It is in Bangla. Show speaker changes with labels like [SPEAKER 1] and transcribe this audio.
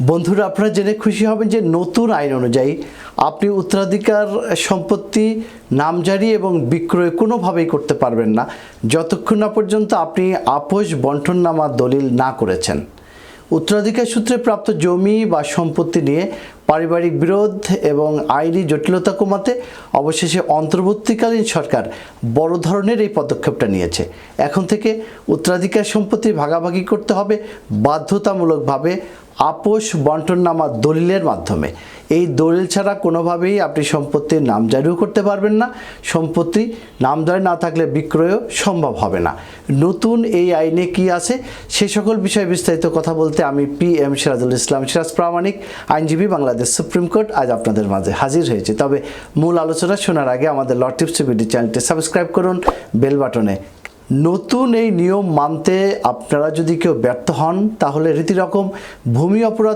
[SPEAKER 1] বন্ধুরা, আপনারা জেনে খুশি হবেন যে নতুন আইন অনুযায়ী আপনি উত্তরাধিকার, সম্পত্তি, নামজারি এবং বিক্রয় কোনোভাবেই করতে পারবেন না। যতক্ষণ না পর্যন্ত আপনি আপোষ বন্টননামা দলিল না করেছেন। উত্তরাধিকার সূত্রে প্রাপ্ত জমি বা সম্পত্তি নিয়ে পারিবারিক বিরোধ এবং আইনি জটিলতা কমাতে অবশেষে অন্তর্বর্তীকালীন সরকার বড় ধরনের এই পদক্ষেপটা নিয়েছে। এখন থেকে উত্তরাধিকার সম্পত্তি ভাগাভাগি করতে হবে বাধ্যতামূলকভাবে, আপোষ বন্টননামা দলিলের মাধ্যমে। এই দলিল ছাড়া কোনোভাবেই আপনি সম্পত্তির নামজারিও করতে পারবেন না। সম্পত্তি নামজারি না থাকলে বিক্রয়ও সম্ভব হবে না। নতুন এই আইনে কি আছে সে সকল বিষয়ে বিস্তারিত কথা বলতে আমি পি এম সিরাজুল ইসলাম সিরাজ প্রামাণিক, আইনজীবী বাংলাদেশ সুপ্রিম কোর্ট আজ আপনাদের মাঝে হাজির হয়েছে। তবে মূল আলোচনা শোনার আগে আমাদের ল টিপস ভিডিও চ্যানেলটি সাবস্ক্রাইব করুন, বেল বাটনে। নতুন এই নিয়ম মানতে আপনারা যদি কেউ ব্যর্থ হন, তাহলে রীতিরকম ভূমি অপরাধ